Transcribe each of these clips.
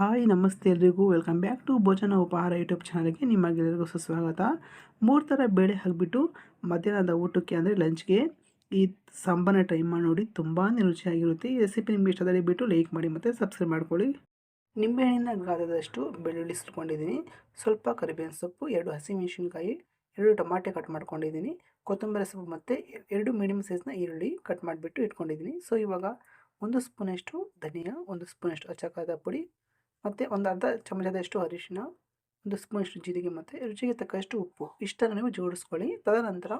Hi, ನಮಸ್ತೆ ಎಲ್ರಿಗೂ. Welcome back to ಭೋಜನ ಉಪಹಾರ ಯೂಟ್ಯೂಬ್ ಚಾನಲ್ಗೆ ನಿಮಗೆಲ್ಲರಿಗೂ ಸುಸ್ವಾಗತ. ಮೂರು ಥರ ಬೇಳೆ ಹಾಕಿಬಿಟ್ಟು ಮಧ್ಯಾಹ್ನದ ಊಟಕ್ಕೆ ಅಂದರೆ ಲಂಚ್ಗೆ ಈ ಸಾಂಬಾರನ್ನ ಟ್ರೈ ಮಾಡಿ ನೋಡಿ, ತುಂಬಾ ರುಚಿಯಾಗಿರುತ್ತೆ. ಈ ರೆಸಿಪಿ ನಿಮಗೆ ಇಷ್ಟದಲ್ಲಿ ಬಿಟ್ಟು ಲೈಕ್ ಮಾಡಿ ಮತ್ತು ಸಬ್ಸ್ಕ್ರೈಬ್ ಮಾಡ್ಕೊಳ್ಳಿ. ನಿಂಬೆಹಣ್ಣಿನ ಗಾದದಷ್ಟು ಬೆಳ್ಳುಳ್ಳಿ ಸುಟ್ಕೊಂಡಿದ್ದೀನಿ. ಸ್ವಲ್ಪ ಕರಿಬೇವಿನ ಸೊಪ್ಪು, ಎರಡು ಹಸಿಮೆಣಸಿನ್ಕಾಯಿ, ಎರಡು ಟೊಮಾಟೆ ಕಟ್ ಮಾಡ್ಕೊಂಡಿದ್ದೀನಿ. ಕೊತ್ತಂಬರಿ ಸೊಪ್ಪು ಮತ್ತು ಎರಡು ಮೀಡಿಯಮ್ ಸೈಜ್ನ ಈರುಳ್ಳಿ ಕಟ್ ಮಾಡಿಬಿಟ್ಟು ಇಟ್ಕೊಂಡಿದ್ದೀನಿ. ಸೊ ಇವಾಗ ಒಂದು ಸ್ಪೂನಷ್ಟು ಧನಿಯಾ, ಒಂದು ಸ್ಪೂನಷ್ಟು ಅಚ್ಚಕಾದ ಪುಡಿ ಮತ್ತು ಒಂದು ಅರ್ಧ ಚಮಚದಷ್ಟು ಅರಿಶಿನ ಒಂದು ಸ್ಪೂನಷ್ಟು ಜೀರಿಗೆ ಮತ್ತು ರುಚಿಗೆ ತಕ್ಕಷ್ಟು ಉಪ್ಪು. ಇಷ್ಟನ್ನು ನೀವು ಜೋಡಿಸ್ಕೊಳ್ಳಿ. ತದನಂತರ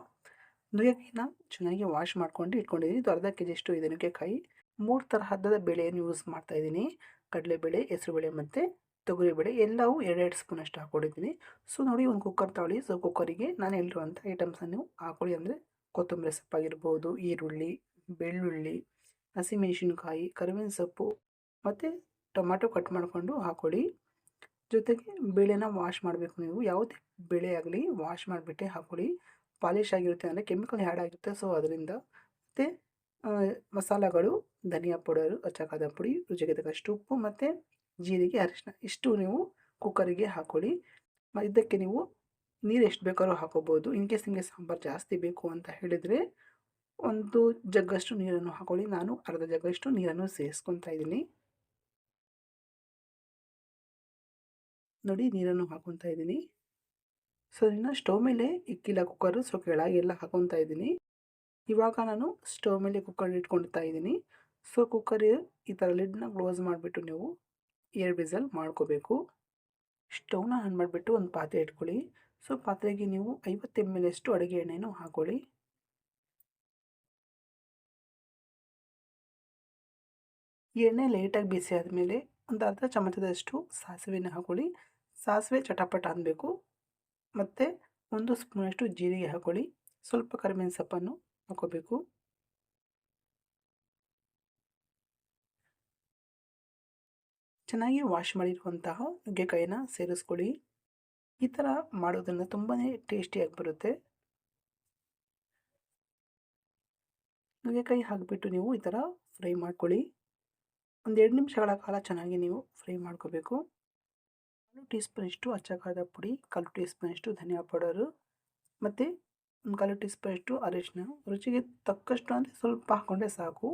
ನುಗ್ಗೆಕಾಯಿನ ಚೆನ್ನಾಗಿ ವಾಶ್ ಮಾಡ್ಕೊಂಡು ಇಟ್ಕೊಂಡಿದ್ದೀನಿ. ಇದು ಅರ್ಧ ಕೆ ಜಿಯಷ್ಟು ಇದೆ ನುಗ್ಗೆಕಾಯಿ. ಮೂರು ತರಹದ ಬೆಳೆಯನ್ನು ಯೂಸ್ ಮಾಡ್ತಾಯಿದ್ದೀನಿ ಕಡಲೆಬೇಳೆ, ಹೆಸರುಬೇಳೆ ಮತ್ತು ತೊಗರಿಬೇಳೆ ಎಲ್ಲವೂ ಎರಡೆರಡು ಸ್ಪೂನಷ್ಟು ಹಾಕ್ಕೊಂಡಿದ್ದೀನಿ. ಸೊ ನೋಡಿ ಒಂದು ಕುಕ್ಕರ್ ತಗೊಳ್ಳಿ ಸೊ ಕುಕ್ಕರಿಗೆ ನಾನು ಹೇಳಿರುವಂಥ ಐಟಮ್ಸನ್ನು ಹಾಕೊಳ್ಳಿ. ಅಂದರೆ ಕೊತ್ತಂಬರಿ ಸೊಪ್ಪಾಗಿರ್ಬೋದು ಈರುಳ್ಳಿ, ಬೆಳ್ಳುಳ್ಳಿ, ಹಸಿಮೆಣಸಿನಕಾಯಿ, ಕರಿಬೇವಿನ ಸೊಪ್ಪು ಮತ್ತು ಟೊಮಾಟೊ ಕಟ್ ಮಾಡಿಕೊಂಡು ಹಾಕೊಳ್ಳಿ. ಜೊತೆಗೆ ಬೇಳೆನ ವಾಶ್ ಮಾಡಬೇಕು ನೀವು. ಯಾವುದೇ ಬೇಳೆ ಆಗಲಿ ವಾಶ್ ಮಾಡಿಬಿಟ್ಟೆ ಹಾಕೊಳ್ಳಿ. ಪಾಲಿಶ್ ಆಗಿರುತ್ತೆ ಅಂದರೆ ಕೆಮಿಕಲ್ ಹ್ಯಾಡ್ ಆಗಿರುತ್ತೆ. ಸೊ ಅದರಿಂದ ಮತ್ತು ಮಸಾಲೆಗಳು, ಧನಿಯಾ ಪೌಡರು, ಅಚ್ಚಕಾದ ಪುಡಿ, ರುಚಿಗೆ ತಕ್ಕಷ್ಟು ಉಪ್ಪು ಮತ್ತು ಜೀರಿಗೆ ಅರಿಶಿನ ಇಷ್ಟು ನೀವು ಕುಕ್ಕರಿಗೆ ಹಾಕೊಳ್ಳಿ. ಇದಕ್ಕೆ ನೀವು ನೀರು ಎಷ್ಟು ಬೇಕಾದ್ರೂ ಹಾಕೋಬೋದು. ಇನ್ ಕೇಸ್ ನಿಮಗೆ ಸಾಂಬಾರು ಜಾಸ್ತಿ ಬೇಕು ಅಂತ ಹೇಳಿದರೆ ಒಂದು ಜಗ್ಗಷ್ಟು ನೀರನ್ನು ಹಾಕೊಳ್ಳಿ. ನಾನು ಅರ್ಧ ಜಗ್ಗಷ್ಟು ನೀರನ್ನು ಸೇರಿಸ್ಕೊತಾ ಇದ್ದೀನಿ. ನೋಡಿ ನೀರನ್ನು ಹಾಕೊತಾ ಇದ್ದೀನಿ. ಸೊ ಇನ್ನು ಸ್ಟವ್ ಮೇಲೆ ಇಕ್ಕಿಲ್ಲ ಕುಕ್ಕರು ಸೊ ಕೆಳಗೆಲ್ಲ ಹಾಕೊತಾ ಇದ್ದೀನಿ. ಇವಾಗ ನಾನು ಸ್ಟವ್ ಮೇಲೆ ಕುಕ್ಕರ್ ಇಟ್ಕೊಳ್ತಾ ಇದ್ದೀನಿ. ಸೊ ಕುಕ್ಕರ್ ಈ ಥರ ಲಿಡ್ನ ಕ್ಲೋಸ್ ಮಾಡಿಬಿಟ್ಟು ನೀವು ಏರ್ ಬಿಸಲ್ ಮಾಡ್ಕೋಬೇಕು. ಸ್ಟವ್ನ ಆನ್ ಮಾಡಿಬಿಟ್ಟು ಒಂದು ಪಾತ್ರೆ ಇಟ್ಕೊಳ್ಳಿ. ಸೊ ಪಾತ್ರೆಗೆ ನೀವು ಐವತ್ತು ಎಂ ಎಲ್ ಅಡುಗೆ ಎಣ್ಣೆನೂ ಹಾಕೊಳ್ಳಿ. ಎಣ್ಣೆ ಲೇಟಾಗಿ ಬಿಸಿ ಆದಮೇಲೆ ಒಂದು ಅರ್ಧ ಚಮಚದಷ್ಟು ಸಾಸಿವೆನ ಹಾಕೊಳ್ಳಿ. ಸಾಸಿವೆ ಚಟಪಟ ಅನ್ನಬೇಕು ಮತ್ತು ಒಂದು ಸ್ಪೂನಷ್ಟು ಜೀರಿಗೆ ಹಾಕೊಳ್ಳಿ. ಸ್ವಲ್ಪ ಕರಿಬೇವಿನ ಸೊಪ್ಪನ್ನು ಹಾಕೋಬೇಕು. ಚೆನ್ನಾಗಿ ವಾಶ್ ಮಾಡಿರುವಂತಹ ನುಗ್ಗೆಕಾಯಿನ ಸೇರಿಸ್ಕೊಳ್ಳಿ. ಈ ಥರ ಮಾಡೋದ್ರಿಂದ ತುಂಬಾ ಟೇಸ್ಟಿಯಾಗಿ ಬರುತ್ತೆ. ನುಗ್ಗೆಕಾಯಿ ಹಾಕಿಬಿಟ್ಟು ನೀವು ಈ ಥರ ಫ್ರೈ ಮಾಡ್ಕೊಳ್ಳಿ. ಒಂದು ಎರಡು ನಿಮಿಷಗಳ ಕಾಲ ಚೆನ್ನಾಗಿ ನೀವು ಫ್ರೈ ಮಾಡ್ಕೋಬೇಕು. ಒಂದು ಟೀ ಸ್ಪೂನಷ್ಟು ಅಚ್ಚಕಾರದ ಪುಡಿ, ಕಾಲು ಟೀ ಸ್ಪೂನಷ್ಟು ಧನಿಯಾ ಪೌಡರು ಮತ್ತು ಒಂದು ಕಾಲು ಟೀ ಸ್ಪೂನಷ್ಟು ಅರಿಶಿನ ರುಚಿಗೆ ತಕ್ಕಷ್ಟು ಅಂದರೆ ಸ್ವಲ್ಪ ಹಾಕ್ಕೊಂಡ್ರೆ ಸಾಕು.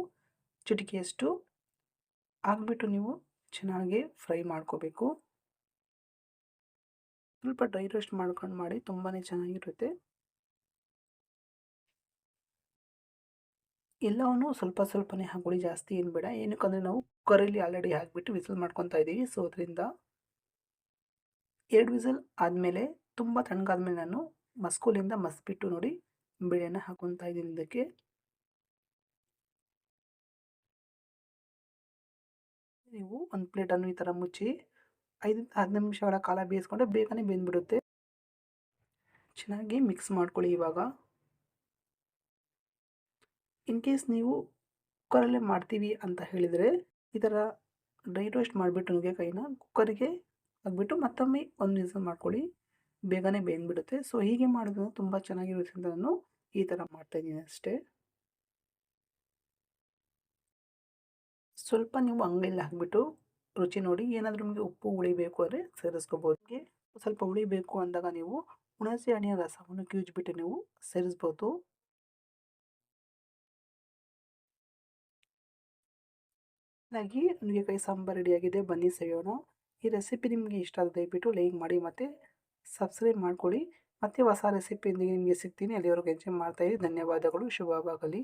ಚಿಟಿಕೆಯಷ್ಟು. ಹಾಕ್ಬಿಟ್ಟು ನೀವು ಚೆನ್ನಾಗಿ ಫ್ರೈ ಮಾಡ್ಕೋಬೇಕು. ಸ್ವಲ್ಪ ಡ್ರೈ ರೋಸ್ಟ್ ಮಾಡ್ಕೊಂಡು ಮಾಡಿ ತುಂಬಾ ಚೆನ್ನಾಗಿರುತ್ತೆ. ಎಲ್ಲವನ್ನು ಸ್ವಲ್ಪ ಸ್ವಲ್ಪನೇ ಹಾಕೊಳ್ಳಿ, ಜಾಸ್ತಿ ಏನು ಬೇಡ. ಏನಕ್ಕಂದರೆ ನಾವು ಕುಕ್ಕರಲ್ಲಿ ಆಲ್ರೆಡಿ ಹಾಕಿಬಿಟ್ಟು ವಿಸಲ್ ಮಾಡ್ಕೊತಾ ಇದ್ದೀವಿ. ಸೊ, ಅದರಿಂದ ಎರಡು ವಿಸಲ್ ಆದಮೇಲೆ ತುಂಬ ತಣ್ಣಗಾದ್ಮೇಲೆ ನಾನು ಮಸ್ಕೂಲಿಂದ ಮಸ್ಬಿಟ್ಟು ನೋಡಿ ಬಿಳಿಯನ್ನು ಹಾಕೊತಾ ಇದ್ದೀನಿ ಇದಕ್ಕೆ. ನೀವು ಒಂದು ಪ್ಲೇಟನ್ನು ಈ ಥರ ಮುಚ್ಚಿ ಐದು ಹತ್ತು ನಿಮಿಷಗಳ ಕಾಲ ಬೇಯಿಸ್ಕೊಂಡ್ರೆ ಬೇಗನೆ ಬೆಂದ್ಬಿಡುತ್ತೆ. ಚೆನ್ನಾಗಿ ಮಿಕ್ಸ್ ಮಾಡ್ಕೊಳ್ಳಿ ಇವಾಗ. ಇನ್ ಕೇಸ್ ನೀವು ಕುಕ್ಕರಲ್ಲೇ ಮಾಡ್ತೀವಿ ಅಂತ ಹೇಳಿದರೆ ಈ ಥರ ಡ್ರೈ ರೋಸ್ಟ್ ಮಾಡಿಬಿಟ್ಟು ನುಗ್ಗೆಕಾಯಿನ ಕುಕ್ಕರಿಗೆ ಹಾಕ್ಬಿಟ್ಟು ಮತ್ತೊಮ್ಮೆ ಒಂದು ವಿಸಲ್ ಮಾಡ್ಕೊಳ್ಳಿ. ಬೇಗನೆ ಬೇಯ್ಬಿಡುತ್ತೆ ಸೊ ಹೀಗೆ ಮಾಡೋದು ತುಂಬ ಚೆನ್ನಾಗಿರುತ್ತೆ ಅಂತ ನಾನು ಈ ಥರ ಮಾಡ್ತಾಯಿದ್ದೀನಿ ಅಷ್ಟೇ. ಸ್ವಲ್ಪ ನೀವು ಅಂಗಡಿಯಲ್ಲಿ ಹಾಕ್ಬಿಟ್ಟು ರುಚಿ ನೋಡಿ, ಏನಾದರೂ ನಿಮಗೆ ಉಪ್ಪು ಉಳಿಬೇಕು ಅಂದರೆ ಸೇರಿಸ್ಕೋಬೋದು. ಸ್ವಲ್ಪ ಉಳಿಬೇಕು ಅಂದಾಗ ನೀವು ಹುಣಸೆ ಹಣ್ಣಿನ ರಸವನ್ನು ಕಿವುಜ್ಬಿಟ್ಟು ನೀವು ಸೇರಿಸ್ಬೋದು. ಹಾಗಾಗಿ ನುಗ್ಗೆಕಾಯಿ ಸಾಂಬಾರು ರೆಡಿಯಾಗಿದೆ ಬನ್ನಿ ಸವಿಯೋಣ. ಈ ರೆಸಿಪಿ ನಿಮಗೆ ಇಷ್ಟ ಆದ ದಯವಿಟ್ಟು ಲೈಕ್ ಮಾಡಿ ಮತ್ತು ಸಬ್ಸ್ಕ್ರೈಬ್ ಮಾಡ್ಕೊಳ್ಳಿ. ಮತ್ತು ಹೊಸ ರೆಸಿಪಿಯೊಂದಿಗೆ ನಿಮಗೆ ಸಿಗ್ತೀನಿ. ಅಲ್ಲಿವರೆಗೂ ಎಂಜಾಯ್ ಮಾಡ್ತಾಯಿರಿ ಧನ್ಯವಾದಗಳು. ಶುಭವಾಗಲಿ.